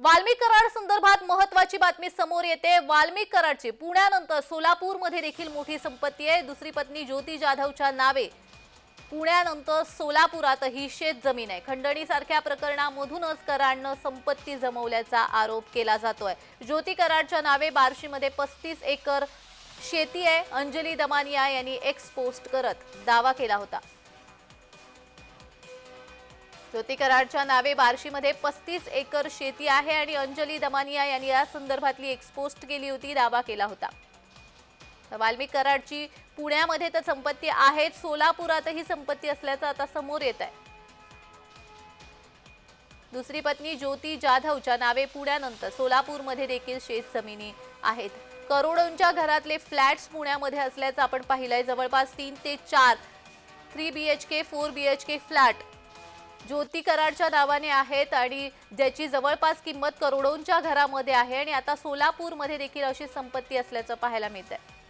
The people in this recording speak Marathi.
वाल्मी कराड संदर्भात महत्वाची बातमी समोर येते. वाल्मी कराडची पुण्यानंतर सोलापूरमध्ये देखील मोठी संपत्ती आहे. दुसरी पत्नी ज्योती जाधवच्या नावे. पुण्यानंतर सोलापुरातही शेत जमीन आहे. खंडणीसारख्या प्रकरणामधूनच कराडनं संपत्ती जमवल्याचा आरोप केला जातोय. ज्योती कराडच्या नावे बार्शीमध्ये पस्तीस एकर शेती आहे. अंजली दमानिया यांनी एक्स पोस्ट करत दावा केला होता. ज्योती कराडच्या नावे बार्शीमध्ये पस्तीस एकर शेती आहे आणि अंजली दमानिया यांनी या संदर्भातली एक्सपोस्ट केली होती दावा केला होता. वाल्मिक कराडची पुण्यामध्ये तर संपत्ती आहेच सोलापुरातही संपत्ती असल्याचं आता समोर येत आहे. दुसरी पत्नी ज्योती जाधवच्या नावे पुण्यानंतर सोलापूरमध्ये देखील शेत जमिनी आहेत. करोडोंच्या घरातले फ्लॅट्स पुण्यामध्ये असल्याचं आपण पाहिलंय. जवळपास तीन ते चार three B H K four B H K flat Jyoti कराडच्या नावाने आहेत आणि ज्याची जवळपास किंमत करोडोंच्या घरामध्ये आहे आणि आता सोलापूरमध्ये देखील अशी संपत्ती असल्याचं पाहायला मिळत आहे